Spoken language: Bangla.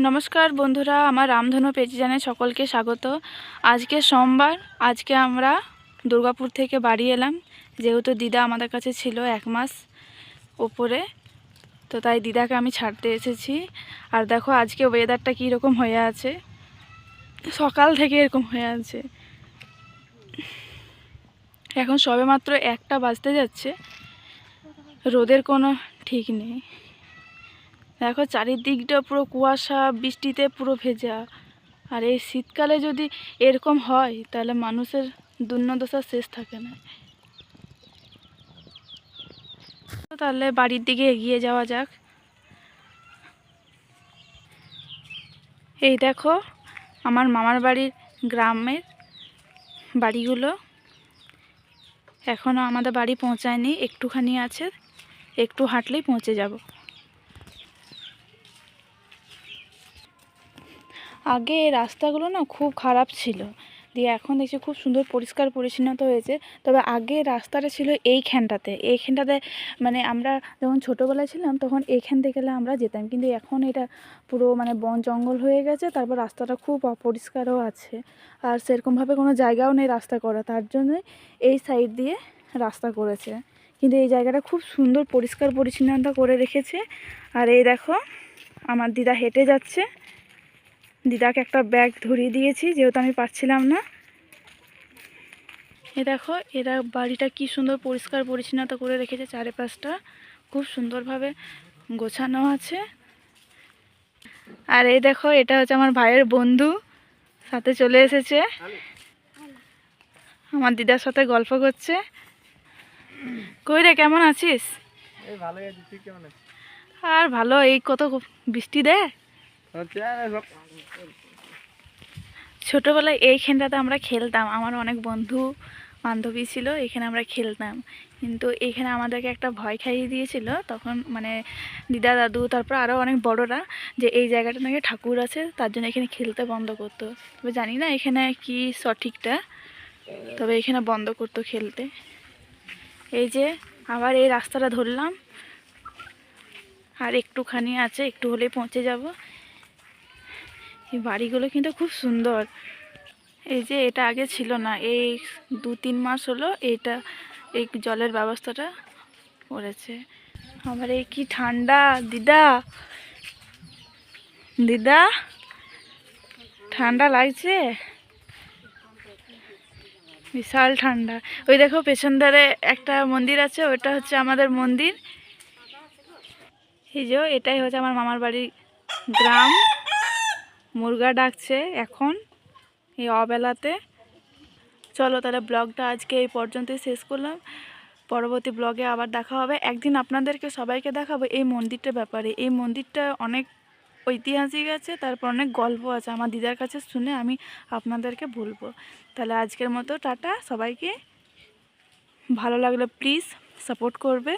নমস্কার বন্ধুরা, আমার রামধনু পেজ জানে সকলকে স্বাগত। আজকে সোমবার, আজকে আমরা দুর্গাপুর থেকে বাড়ি এলাম। যেহেতু দিদা আমাদের কাছে ছিল এক মাস ওপরে, তো তাই দিদাকে আমি ছাড়তে এসেছি। আর দেখো, আজকে ওয়েদারটা কীরকম হয়ে আছে। সকাল থেকে এরকম হয়ে আছে। এখন সবেমাত্র একটা বাজতে যাচ্ছে। রোদের কোনো ঠিক নেই। দেখো চারিদিকটা পুরো কুয়াশা, বৃষ্টিতে পুরো ভেজা। আর এই শীতকালে যদি এরকম হয়, তাহলে মানুষের দুর্নদশা শেষ থাকে না। তাহলে বাড়ির দিকে এগিয়ে যাওয়া যাক। এই দেখো, আমার মামার বাড়ির গ্রামের বাড়িগুলো। এখনও আমাদের বাড়ি পৌঁছায়নি, একটুখানি আছে, একটু হাঁটলেই পৌঁছে যাব। আগে রাস্তাগুলো না খুব খারাপ ছিল। দিয়ে এখন দেখছি খুব সুন্দর পরিষ্কার পরিচ্ছন্নতা হয়েছে। তবে আগে রাস্তাটা ছিল এইখানটাতে এইখানটাতে মানে আমরা যখন ছোটোবেলায় ছিলাম তখন এইখান থেকে আমরা যেতাম। কিন্তু এখন এটা পুরো মানে বন জঙ্গল হয়ে গেছে, তারপর রাস্তাটা খুব অপরিষ্কারও আছে। আর সেরকমভাবে কোনো জায়গাও নেই রাস্তা করা। তার জন্যই এই সাইড দিয়ে রাস্তা করেছে। কিন্তু এই জায়গাটা খুব সুন্দর পরিষ্কার পরিচ্ছন্নতা করে রেখেছে। আর এই দেখো, আমার দিদা হেঁটে যাচ্ছে। দিদাকে একটা ব্যাগ ধরিয়ে দিয়েছি যেহেতু আমি পাচ্ছিলাম না। এ দেখো এরা বাড়িটা কি সুন্দর পরিষ্কার পরিচ্ছন্নতা করে রেখেছে চারিপাশটা। খুব সুন্দরভাবে গোছানো আছে। আর এই দেখো এটা হচ্ছে আমার ভাইয়ের বন্ধু সাথে চলে এসেছে। আমার দিদার সাথে গল্প করছে। কই রে কেমন আছিস? আর ভালো এই কত বৃষ্টি দেয়? ছোটোবেলায় এইখানটাতে আমরা খেলতাম। আমার অনেক বন্ধু বান্ধবী ছিল, এখানে আমরা খেলতাম। কিন্তু এখানে আমাদেরকে একটা ভয় খাইয়ে দিয়েছিল। তখন মানে দিদা, দাদু, তারপর আরও অনেক বড়রা যে এই জায়গাটা নাকি ঠাকুর আছে, তার জন্য এখানে খেলতে বন্ধ করতো। তবে জানি না এখানে কি সঠিকটা, তবে এখানে বন্ধ করতো খেলতে। এই যে আবার এই রাস্তাটা ধরলাম। আর একটুখানি আছে, একটু হলেই পৌঁছে যাব। এই বাড়িগুলো কিন্তু খুব সুন্দর। এই যে এটা আগে ছিল না, এই দু তিন মাস হলো এটা, এই জলের ব্যবস্থাটা করেছে। আমার এই কি ঠান্ডা, দিদা? দিদা? ঠান্ডা লাগছে? বিশাল ঠান্ডা। ওই দেখো পেছন ধারে একটা মন্দির আছে, ওটা হচ্ছে আমাদের মন্দির। এই যে, এটাই হচ্ছে আমার মামার বাড়ির গ্রাম। মুরগা ডাকছে এখন, এই অবেলাতে। চলো তাহলে ব্লগটা আজকে এই পর্যন্তই শেষ করলাম। পরবর্তী ব্লগে আবার দেখা হবে। একদিন আপনাদেরকে সবাইকে দেখাবো এই মন্দিরটার ব্যাপারে। এই মন্দিরটা অনেক ঐতিহাসিক আছে, তারপর অনেক গল্প আছে। আমার দিদার কাছে শুনে আমি আপনাদেরকে বলব। তাহলে আজকের মতো টাটা। সবাইকে ভালো লাগলে প্লিজ সাপোর্ট করবে।